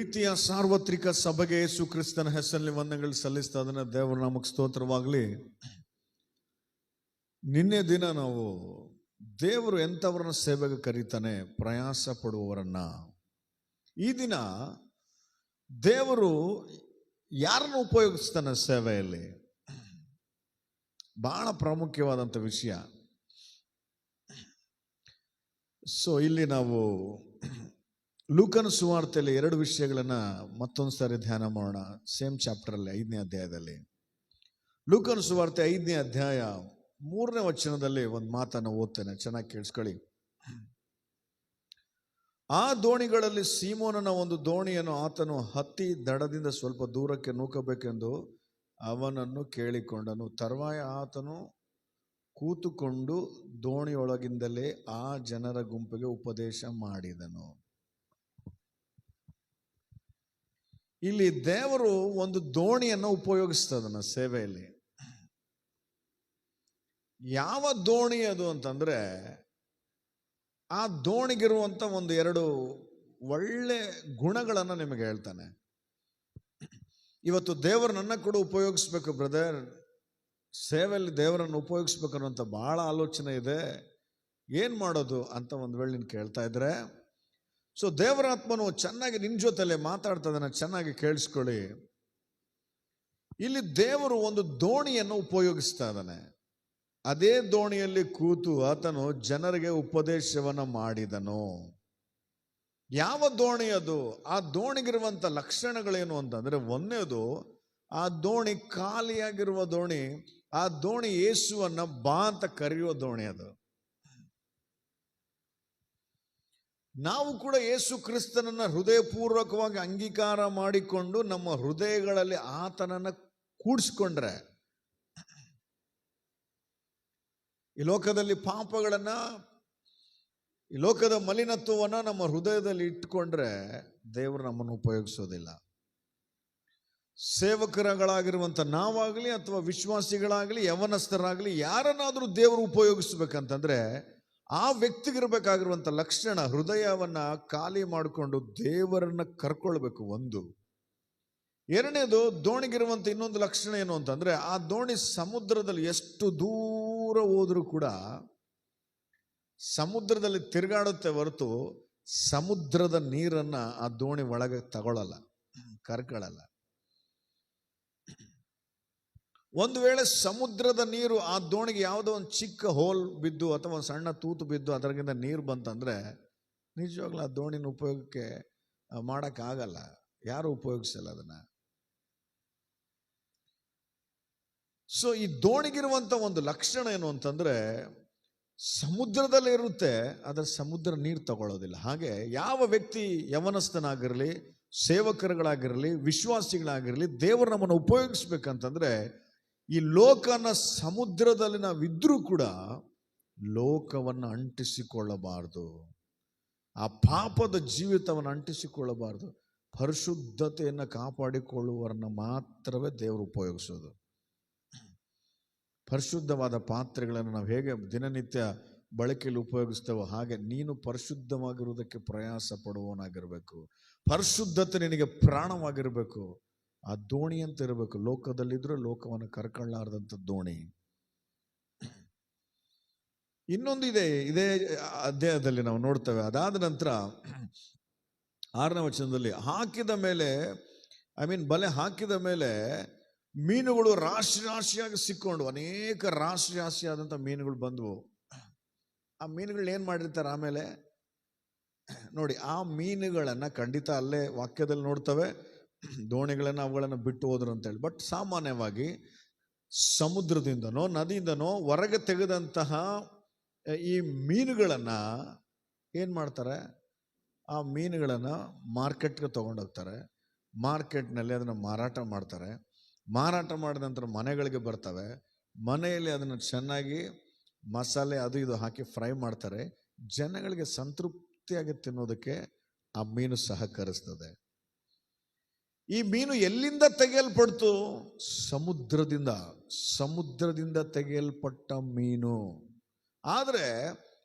ಪ್ರೀತಿಯ ಸಾರ್ವತ್ರಿಕ ಸಭೆಗೆ ಯೇಸು ಕ್ರಿಸ್ತನ ಹೆಸರಲ್ಲಿ ವಂದನೆಗಳು ಸಲ್ಲಿಸ್ತಾ ಅದನ್ನ ದೇವರ ನಮಗೆ ಸ್ತೋತ್ರವಾಗಲಿ. ನಿನ್ನೆ ದಿನ ನಾವು ದೇವರು ಎಂಥವ್ರನ್ನ ಸೇವೆಗೆ ಕರೀತಾನೆ, ಪ್ರಯಾಸ ಪಡುವವರನ್ನ. ಈ ದಿನ ದೇವರು ಯಾರನ್ನು ಉಪಯೋಗಿಸ್ತಾನೆ ಸೇವೆಯಲ್ಲಿ? ಬಹಳ ಪ್ರಾಮುಖ್ಯವಾದಂಥ ವಿಷಯ. ಸೊ ಇಲ್ಲಿ ನಾವು ಲೂಕನ ಸುವಾರ್ತೆಯಲ್ಲಿ ಎರಡು ವಿಷಯಗಳನ್ನು ಮತ್ತೊಂದು ಸಾರಿ ಧ್ಯಾನ ಮಾಡೋಣ. ಸೇಮ್ ಚಾಪ್ಟರಲ್ಲಿ, ಐದನೇ ಅಧ್ಯಾಯದಲ್ಲಿ. ಲೂಕನ್ ಸುವಾರ್ತೆ ಐದನೇ ಅಧ್ಯಾಯ ಮೂರನೇ ವಚನದಲ್ಲಿ ಒಂದು ಮಾತನ್ನು ಓದ್ತೇನೆ. ಚೆನ್ನಾಗಿ ಕೇಳಿಸ್ಕೊಳ್ಳಿ. ಆ ದೋಣಿಗಳಲ್ಲಿ ಸೀಮೋನನ ಒಂದು ದೋಣಿಯನ್ನು ಆತನು ಹತ್ತಿ ದಡದಿಂದ ಸ್ವಲ್ಪ ದೂರಕ್ಕೆ ನೂಕಬೇಕೆಂದು ಅವನನ್ನು ಕೇಳಿಕೊಂಡನು. ತರುವಾಯ ಆತನು ಕೂತುಕೊಂಡು ದೋಣಿಯೊಳಗಿಂದಲೇ ಆ ಜನರ ಗುಂಪಿಗೆ ಉಪದೇಶ ಮಾಡಿದನು. ಇಲ್ಲಿ ದೇವರು ಒಂದು ದೋಣಿಯನ್ನು ಉಪಯೋಗಿಸ್ತದನ್ನ ಸೇವೆಯಲ್ಲಿ. ಯಾವ ದೋಣಿ ಅದು ಅಂತಂದ್ರೆ, ಆ ದೋಣಿಗಿರುವಂತ ಒಂದು ಎರಡು ಒಳ್ಳೆ ಗುಣಗಳನ್ನು ನಿಮಗೆ ಹೇಳ್ತಾನೆ. ಇವತ್ತು ದೇವರು ನನ್ನ ಕೂಡ ಉಪಯೋಗಿಸ್ಬೇಕು ಬ್ರದರ್. ಸೇವೆಯಲ್ಲಿ ದೇವರನ್ನು ಉಪಯೋಗಿಸ್ಬೇಕು ಅನ್ನೋಂಥ ಬಹಳ ಆಲೋಚನೆ ಇದೆ. ಏನು ಮಾಡೋದು ಅಂತ ಒಂದು ವೇಳೆ ನೀನು ಕೇಳ್ತಾ ಇದ್ರೆ ಸೊ ದೇವರಾತ್ಮನು ಚೆನ್ನಾಗಿ ನಿನ್ನ ಜೊತೆಲೆ ಮಾತಾಡ್ತಾ ಇದ್ದಾನೆ ಚೆನ್ನಾಗಿ ಕೇಳಿಸ್ಕೊಳ್ಳಿ. ಇಲ್ಲಿ ದೇವರು ಒಂದು ದೋಣಿಯನ್ನು ಉಪಯೋಗಿಸ್ತಾ ಇದ್ದಾನೆ. ಅದೇ ದೋಣಿಯಲ್ಲಿ ಕೂತು ಆತನು ಜನರಿಗೆ ಉಪದೇಶವನ್ನು ಮಾಡಿದನು. ಯಾವ ದೋಣಿ ಅದು? ಆ ದೋಣಿಗಿರುವಂಥ ಲಕ್ಷಣಗಳೇನು ಅಂತಂದರೆ ಒಂದೇದು ಆ ದೋಣಿ ಖಾಲಿಯಾಗಿರುವ ದೋಣಿ, ಆ ದೋಣಿ ಯೇಸುವನ್ನ ಬಾ ಅಂತ ಕರೆಯುವ ದೋಣಿ ಅದು. ನಾವು ಕೂಡ ಯೇಸು ಕ್ರಿಸ್ತನನ್ನು ಹೃದಯಪೂರ್ವಕವಾಗಿ ಅಂಗೀಕಾರ ಮಾಡಿಕೊಂಡು ನಮ್ಮ ಹೃದಯಗಳಲ್ಲಿ ಆತನನ್ನು ಕೂಡಿಸ್ಕೊಂಡ್ರೆ, ಈ ಲೋಕದಲ್ಲಿ ಪಾಪಗಳನ್ನ, ಈ ಲೋಕದ ಮಲಿನತ್ವವನ್ನ ನಮ್ಮ ಹೃದಯದಲ್ಲಿ ಇಟ್ಕೊಂಡ್ರೆ ದೇವರು ನಮ್ಮನ್ನು ಉಪಯೋಗಿಸೋದಿಲ್ಲ. ಸೇವಕರಗಳಾಗಿರುವಂಥ ನಾವಾಗಲಿ ಅಥವಾ ವಿಶ್ವಾಸಿಗಳಾಗಲಿ, ಯವನಸ್ಥರಾಗಲಿ, ಯಾರನ್ನಾದರೂ ದೇವರು ಉಪಯೋಗಿಸ್ಬೇಕಂತಂದ್ರೆ ಆ ವ್ಯಕ್ತಿಗಿರಬೇಕಾಗಿರುವಂಥ ಲಕ್ಷಣ ಹೃದಯವನ್ನು ಖಾಲಿ ಮಾಡಿಕೊಂಡು ದೇವರನ್ನು ಕರ್ಕೊಳ್ಬೇಕು ಒಂದು. ಎರಡನೇದು ದೋಣಿಗಿರುವಂಥ ಇನ್ನೊಂದು ಲಕ್ಷಣ ಏನು ಅಂತಂದರೆ ಆ ದೋಣಿ ಸಮುದ್ರದಲ್ಲಿ ಎಷ್ಟು ದೂರ ಹೋದರೂ ಕೂಡ ಸಮುದ್ರದಲ್ಲಿ ತಿರುಗಾಡುತ್ತೆ ಹೊರತು ಸಮುದ್ರದ ನೀರನ್ನು ಆ ದೋಣಿ ಒಳಗೆ ತಗೊಳ್ಳಲ್ಲ ಕರ್ಕೊಳ್ಳಲ್ಲ ಒಂದು ವೇಳೆ ಸಮುದ್ರದ ನೀರು ಆ ದೋಣಿಗೆ ಯಾವುದೋ ಒಂದು ಚಿಕ್ಕ ಹೋಲ್ ಬಿದ್ದು ಅಥವಾ ಒಂದು ಸಣ್ಣ ತೂತು ಬಿದ್ದು ಅದರಿಂದ ನೀರು ಬಂತಂದರೆ ನಿಜವಾಗ್ಲೂ ಆ ದೋಣಿನ ಉಪಯೋಗಕ್ಕೆ ಮಾಡೋಕ್ಕಾಗಲ್ಲ. ಯಾರು ಉಪಯೋಗಿಸಲ್ಲ ಅದನ್ನು. ಸೊ ಈ ದೋಣಿಗಿರುವಂಥ ಒಂದು ಲಕ್ಷಣ ಏನು ಅಂತಂದರೆ ಸಮುದ್ರದಲ್ಲಿರುತ್ತೆ ಅದರ ಸಮುದ್ರ ನೀರು ತಗೊಳ್ಳೋದಿಲ್ಲ. ಹಾಗೆ ಯಾವ ವ್ಯಕ್ತಿ ಯವನಸ್ಥನಾಗಿರಲಿ, ಸೇವಕರುಗಳಾಗಿರಲಿ, ವಿಶ್ವಾಸಿಗಳಾಗಿರಲಿ ದೇವರು ನಮ್ಮನ್ನು ಉಪಯೋಗಿಸ್ಬೇಕಂತಂದ್ರೆ ಈ ಲೋಕನ ಸಮುದ್ರದಲ್ಲಿ ನಾವಿದ್ರೂ ಕೂಡ ಲೋಕವನ್ನು ಅಂಟಿಸಿಕೊಳ್ಳಬಾರದು. ಆ ಪಾಪದ ಜೀವಿತವನ್ನು ಅಂಟಿಸಿಕೊಳ್ಳಬಾರದು. ಪರಿಶುದ್ಧತೆಯನ್ನು ಕಾಪಾಡಿಕೊಳ್ಳುವರನ್ನ ಮಾತ್ರವೇ ದೇವರು ಉಪಯೋಗಿಸೋದು. ಪರಿಶುದ್ಧವಾದ ಪಾತ್ರೆಗಳನ್ನು ನಾವು ಹೇಗೆ ದಿನನಿತ್ಯ ಬಳಕೆಯಲ್ಲಿ ಉಪಯೋಗಿಸ್ತೇವೋ ಹಾಗೆ ನೀನು ಪರಿಶುದ್ಧವಾಗಿರುವುದಕ್ಕೆ ಪ್ರಯಾಸ ಪಡುವವನಾಗಿರಬೇಕು ಪರಿಶುದ್ಧತೆ ನಿನಗೆ ಪ್ರಾಣವಾಗಿರಬೇಕು. ಆ ದೋಣಿ ಅಂತ ಇರಬೇಕು. ಲೋಕದಲ್ಲಿದ್ರೆ ಲೋಕವನ್ನು ಕರ್ಕೊಳ್ಳಾರ್ದಂಥ ದೋಣಿ. ಇನ್ನೊಂದು ಇದೆ, ಇದೇ ಅಧ್ಯಾಯದಲ್ಲಿ ನಾವು ನೋಡ್ತೇವೆ. ಅದಾದ ನಂತರ ಆರನೇ ವಚನದಲ್ಲಿ, ಹಾಕಿದ ಮೇಲೆ ಐ ಮೀನ್ ಬಲೆ ಹಾಕಿದ ಮೇಲೆ ಮೀನುಗಳು ರಾಶಿ ರಾಶಿಯಾಗಿ ಸಿಕ್ಕೊಂಡು, ಅನೇಕ ರಾಶಿ ರಾಶಿಯಾದಂಥ ಮೀನುಗಳು ಬಂದವು. ಆ ಮೀನುಗಳು ಏನು ಮಾಡಿರ್ತಾರೆ ಆಮೇಲೆ? ನೋಡಿ, ಆ ಮೀನುಗಳನ್ನು ಖಂಡಿತ ಅಲ್ಲೇ ವಾಕ್ಯದಲ್ಲಿ ನೋಡ್ತವೆ. ದೋಣಿಗಳನ್ನು ಅವುಗಳನ್ನು ಬಿಟ್ಟು ಹೋದ್ರು ಅಂತೇಳಿ ಬಟ್ ಸಾಮಾನ್ಯವಾಗಿ ಸಮುದ್ರದಿಂದನೋ, ನದಿಯಿಂದನೋ ಹೊರಗೆ ತೆಗೆದಂತಹ ಈ ಮೀನುಗಳನ್ನು ಏನು ಮಾಡ್ತಾರೆ? ಆ ಮೀನುಗಳನ್ನು ಮಾರ್ಕೆಟ್ಗೆ ತೊಗೊಂಡೋಗ್ತಾರೆ ಮಾರ್ಕೆಟ್ನಲ್ಲಿ ಅದನ್ನು ಮಾರಾಟ ಮಾಡ್ತಾರೆ. ಮಾರಾಟ ಮಾಡಿದ ನಂತರ ಮನೆಗಳಿಗೆ ಬರ್ತವೆ. ಮನೆಯಲ್ಲಿ ಅದನ್ನು ಚೆನ್ನಾಗಿ ಮಸಾಲೆ ಅದು ಇದು ಹಾಕಿ ಫ್ರೈ ಮಾಡ್ತಾರೆ. ಜನಗಳಿಗೆ ಸಂತೃಪ್ತಿಯಾಗಿ ತಿನ್ನೋದಕ್ಕೆ ಆ ಮೀನು ಸಹಕರಿಸ್ತದೆ. ಈ ಮೀನು ಎಲ್ಲಿಂದ ತೆಗೆಯಲ್ಪಡ್ತು? ಸಮುದ್ರದಿಂದ ಸಮುದ್ರದಿಂದ ತೆಗೆಯಲ್ಪಟ್ಟ ಮೀನು. ಆದರೆ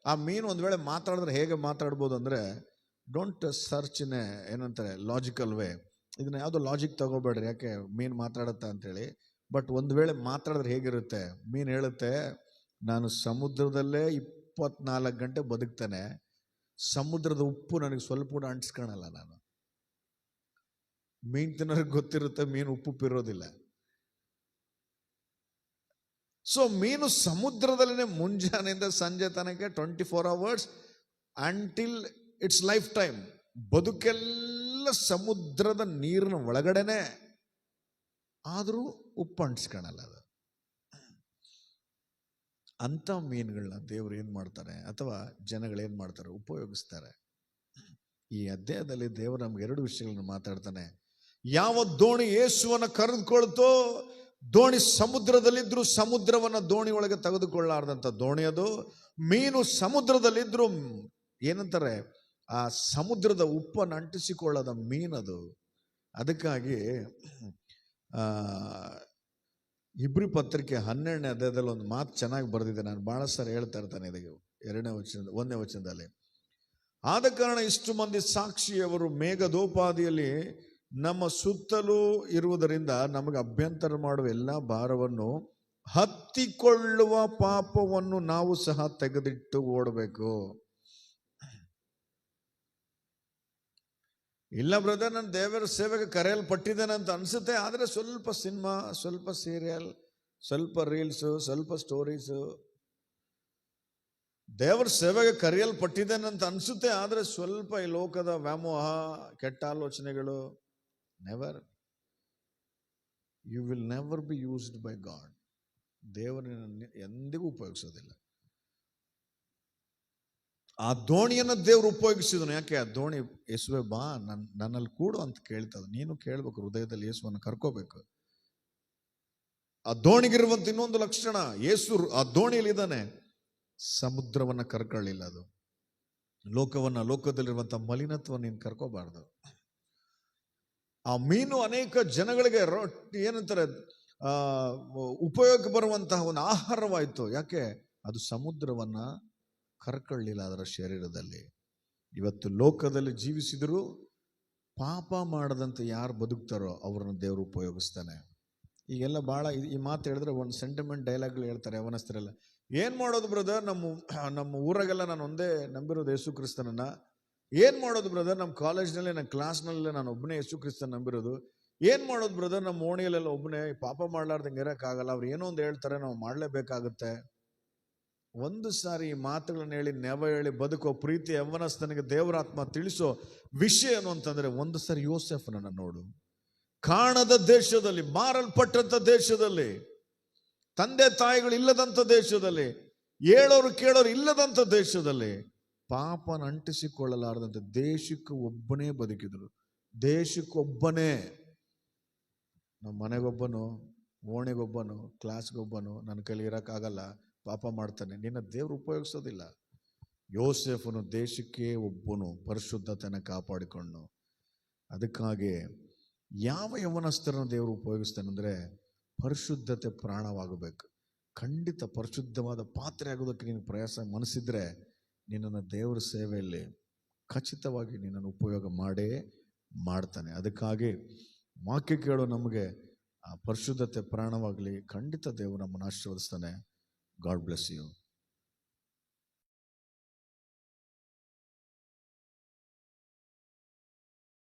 ಆ ಮೀನು ಒಂದು ವೇಳೆ ಮಾತಾಡಿದ್ರೆ ಹೇಗೆ ಮಾತಾಡ್ಬೋದು ಅಂದರೆ ಡೋಂಟ್ ಸರ್ಚ್ ಇನ್ ಏನಂತಾರೆ ಲಾಜಿಕಲ್ ವೇ ಇದನ್ನ ಯಾವುದೋ ಲಾಜಿಕ್ ತಗೋಬೇಡ್ರಿ, ಯಾಕೆ ಮೀನು ಮಾತಾಡುತ್ತಾ ಅಂತೇಳಿ. ಬಟ್ ಒಂದು ವೇಳೆ ಮಾತಾಡಿದ್ರೆ ಹೇಗಿರುತ್ತೆ? ಮೀನು ಹೇಳುತ್ತೆ, ನಾನು ಸಮುದ್ರದಲ್ಲೇ ಇಪ್ಪತ್ನಾಲ್ಕು ಗಂಟೆ ಬದುಕ್ತಾನೆ. ಸಮುದ್ರದ ಉಪ್ಪು ನನಗೆ ಸ್ವಲ್ಪ ಕೂಡ ಅಂಟಿಸ್ಕೊಳಲ್ಲ ನಾನು. ಮೀನು ತಿನ್ನೋರಿಗೆ ಗೊತ್ತಿರುತ್ತೆ ಮೀನು ಉಪ್ಪು ಇರೋದಿಲ್ಲ ಸೊ ಮೀನು ಸಮುದ್ರದಲ್ಲಿನೇ ಮುಂಜಾನೆಯಿಂದ ಸಂಜೆ ತನಕ twenty four hours until it's life time ಬದುಕೆಲ್ಲ ಸಮುದ್ರದ ನೀರಿನ ಒಳಗಡೆನೆ. ಆದರೂ ಉಪ್ಪು ಅಂಟಿಸ್ಕೊಳಲ್ಲ ಅದು. ಅಂಥ ಮೀನುಗಳನ್ನ ದೇವರು ಏನು ಮಾಡ್ತಾರೆ ಅಥವಾ ಜನಗಳು ಏನು ಮಾಡ್ತಾರೆ ಉಪಯೋಗಿಸ್ತಾರೆ. ಈ ಅಧ್ಯಾಯದಲ್ಲಿ ದೇವರು ನಮ್ಗೆ ಎರಡು ವಿಷಯಗಳನ್ನು ಮಾತಾಡ್ತಾನೆ. ಯಾವ ದೋಣಿ ಯೇಸುವನ್ನ ಕರೆದುಕೊಳ್ತೋ, ದೋಣಿ ಸಮುದ್ರದಲ್ಲಿದ್ದರೂ ಸಮುದ್ರವನ್ನು ದೋಣಿ ಒಳಗೆ ತೆಗೆದುಕೊಳ್ಳಾರ್ದಂಥ ದೋಣಿ ಅದು. ಮೀನು ಸಮುದ್ರದಲ್ಲಿದ್ದರೂ ಏನಂತಾರೆ, ಆ ಸಮುದ್ರದ ಉಪ್ಪನ್ನು ಅಂಟಿಸಿಕೊಳ್ಳದ ಮೀನದು ಅದಕ್ಕಾಗಿ ಇಬ್ರಿ ಪತ್ರಿಕೆ ಹನ್ನೆರಡನೇ ಅಧ್ಯಾಯದಲ್ಲಿ ಒಂದು ಮಾತು ಚೆನ್ನಾಗಿ ಬರೆದಿದೆ. ನಾನು ಬಹಳ ಸರಿ ಹೇಳ್ತಾ ಇರ್ತಾನೆ ಇದಕ್ಕೆ. ಎರಡನೇ ವಚನ ಒಂದನೇ ವಚನದಲ್ಲಿ. ಆದ ಕಾರಣ ಇಷ್ಟು ಮಂದಿ ಸಾಕ್ಷಿಯವರು ಮೇಘದೋಪಾದಿಯಲ್ಲಿ ನಮ್ಮ ಸುತ್ತಲೂ ಇರುವುದರಿಂದ ನಮಗೆ ಅಭ್ಯಂತರ ಮಾಡುವ ಎಲ್ಲ ಭಾರವನ್ನು ಹತ್ತಿಕೊಳ್ಳುವ ಪಾಪವನ್ನು ನಾವು ಸಹ ತೆಗೆದಿಟ್ಟು ಓಡಬೇಕು. ಇಲ್ಲ ಬ್ರದರ್, ನಾನು ದೇವರ ಸೇವೆಗೆ ಕರೆಯಲ್ಪಟ್ಟಿದ್ದೇನೆ ಅಂತ ಅನ್ಸುತ್ತೆ, ಆದರೆ ಸ್ವಲ್ಪ ಸಿನಿಮಾ, ಸ್ವಲ್ಪ ಸೀರಿಯಲ್ ಸ್ವಲ್ಪ ರೀಲ್ಸು ಸ್ವಲ್ಪ ಸ್ಟೋರೀಸು ದೇವರ ಸೇವೆಗೆ ಕರೆಯಲ್ಪಟ್ಟಿದ್ದೇನೆ ಅಂತ ಅನ್ಸುತ್ತೆ, ಆದರೆ ಸ್ವಲ್ಪ ಈ ಲೋಕದ ವ್ಯಾಮೋಹ, ಕೆಟ್ಟ ಆಲೋಚನೆಗಳು never you will never be used by God ದೇವರನ್ನು ಎಂದಿಗೂ ಉಪಯೋಗಿಸೋದಿಲ್ಲ. ಆ ದೋಣಿಯನ್ನು ದೇವರು ಉಪಯೋಗಿಸಿದನು. ಯಾಕೆ? ಆ ದೋಣಿ, ಯೇಸುವೆ, ಬಾ ನನ್ನ ನನ್ನಲ್ಲಿ ಕೂಡು ಅಂತ ಕೇಳ್ತದೆ ನೀನು ಕೇಳ್ಬೇಕು, ಹೃದಯದಲ್ಲಿ ಯೇಸುವನ್ನು ಕರ್ಕೋಬೇಕು. ಆ ದೋಣಿಗಿರುವಂತ ಇನ್ನೊಂದು ಲಕ್ಷಣ, ಯೇಸು ಆ ದೋಣಿಯಲ್ಲಿ ಇದ್ದಾನೆ ಸಮುದ್ರವನ್ನು ಕರ್ಕೊಳ್ಳಿಲ್ಲ ಅದು. ಲೋಕವನ್ನ ಲೋಕದಲ್ಲಿರುವಂಥ ಮಲಿನತ್ವ ನೀನು ಕರ್ಕೋಬಾರ್ದು. ಆ ಮೀನು ಅನೇಕ ಜನಗಳಿಗೆ ರೊಟ್ಟಿ ಏನಂತಾರೆ ಉಪಯೋಗಕ್ಕೆ ಬರುವಂತಹ ಒಂದು ಆಹಾರವಾಯಿತು. ಯಾಕೆ? ಅದು ಸಮುದ್ರವನ್ನ ಕರ್ಕೊಳ್ಳಿಲ್ಲ ಅದರ ಶರೀರದಲ್ಲಿ. ಇವತ್ತು ಲೋಕದಲ್ಲಿ ಜೀವಿಸಿದರೂ ಪಾಪ ಮಾಡದಂತ ಯಾರು ಬದುಕ್ತಾರೋ ಅವ್ರನ್ನ ದೇವರು ಉಪಯೋಗಿಸ್ತಾನೆ. ಈಗೆಲ್ಲ ಭಾಳ ಈ ಮಾತು ಹೇಳಿದ್ರೆ ಒಂದು ಸೆಂಟಿಮೆಂಟ್ ಡೈಲಾಗ್ಗಳು ಹೇಳ್ತಾರೆ ಅವನಸ್ತರೆಲ್ಲ. ಏನು ಮಾಡೋದು ಬ್ರದರ್ ನಮ್ಮ ನಮ್ಮ ಊರಾಗೆಲ್ಲ ನಾನು ಒಂದೇ ನಂಬಿರೋದು ಯೇಸು ಕ್ರಿಸ್ತನನ್ನ. ಏನು ಮಾಡೋದು ಬ್ರದರ್ ನಮ್ಮ ಕಾಲೇಜ್ನಲ್ಲಿ ನನ್ನ ಕ್ಲಾಸ್ನಲ್ಲೇ ನಾನು ಒಬ್ಬನೇ ಯೇಸು ಕ್ರಿಸ್ತನ್ ನಂಬಿರೋದು. ಏನು ಮಾಡೋದು ಬ್ರದರ್ ನಮ್ಮ ಓಣಿಯಲ್ಲೆಲ್ಲ ಒಬ್ಬನೇ ಪಾಪ ಮಾಡ್ಲಾರ್ದಂಗೆ ಇರೋಕ್ಕಾಗಲ್ಲ. ಅವ್ರು ಏನೋ ಒಂದು ಹೇಳ್ತಾರೆ, ನಾವು ಮಾಡಲೇಬೇಕಾಗುತ್ತೆ. ಒಂದು ಸಾರಿ ಈ ಮಾತುಗಳನ್ನ ಹೇಳಿ, ನೆವ ಹೇಳಿ, ಬದುಕೋ, ಪ್ರೀತಿ ಯವ್ವನಸ್ತನಿಗೆ ದೇವರಾತ್ಮ ತಿಳಿಸೋ ವಿಷಯ ಏನು ಅಂತಂದ್ರೆ, ಒಂದು ಸಾರಿ ಯೋಸೆಫ್ನನ್ನ ನೋಡು. ಕಾಣದ ದೇಶದಲ್ಲಿ, ಮಾರಲ್ಪಟ್ಟಂತ ದೇಶದಲ್ಲಿ, ತಂದೆ ತಾಯಿಗಳು ಇಲ್ಲದಂತ ದೇಶದಲ್ಲಿ, ಹೇಳೋರು ಕೇಳೋರು ಇಲ್ಲದಂತ ದೇಶದಲ್ಲಿ ಪಾಪನ ಅಂಟಿಸಿಕೊಳ್ಳಲಾರದಂತೆ ದೇಶಕ್ಕೆ ಒಬ್ಬನೇ ಬದುಕಿದ್ರು. ದೇಶಕ್ಕೊಬ್ಬನೇ ನಮ್ಮ ಮನೆಗೊಬ್ಬನು, ಓಣೆಗೊಬ್ಬನು, ಕ್ಲಾಸ್ಗೊಬ್ಬನು ನನ್ನ ಕೈಲಿ ಇರೋಕ್ಕಾಗಲ್ಲ, ಪಾಪ ಮಾಡ್ತಾನೆ. ನಿನ್ನ ದೇವ್ರು ಉಪಯೋಗಿಸೋದಿಲ್ಲ. ಯೋಸೆಫನು ದೇಶಕ್ಕೆ ಒಬ್ಬನು, ಪರಿಶುದ್ಧತೆಯನ್ನು ಕಾಪಾಡಿಕೊಂಡು ಅದಕ್ಕಾಗಿ ಯಾವ ಯವನಸ್ಥರನ್ನು ದೇವರು ಉಪಯೋಗಿಸ್ತಾನೆ ಅಂದರೆ ಪರಿಶುದ್ಧತೆ ಪ್ರಾಣವಾಗಬೇಕು. ಖಂಡಿತ ಪರಿಶುದ್ಧವಾದ ಪಾತ್ರೆ ಆಗೋದಕ್ಕೆ ನೀನು ಪ್ರಯಾಸ ಮನಸ್ಸಿದ್ರೆ ನಿನ್ನನ್ನು ದೇವರ ಸೇವೆಯಲ್ಲಿ ಖಚಿತವಾಗಿ ನಿನ್ನನ್ನು ಉಪಯೋಗ ಮಾಡೇ ಮಾಡ್ತಾನೆ. ಅದಕ್ಕಾಗಿ ವಾಕ್ಯ ಕೇಳೋ ನಮಗೆ. ಆ ಪರಿಶುದ್ಧತೆ ಪ್ರಾಣವಾಗಲಿ ಖಂಡಿತ ದೇವರು ನಮ್ಮನ್ನು ಆಶೀರ್ವದಿಸ್ತಾನೆ. God bless you.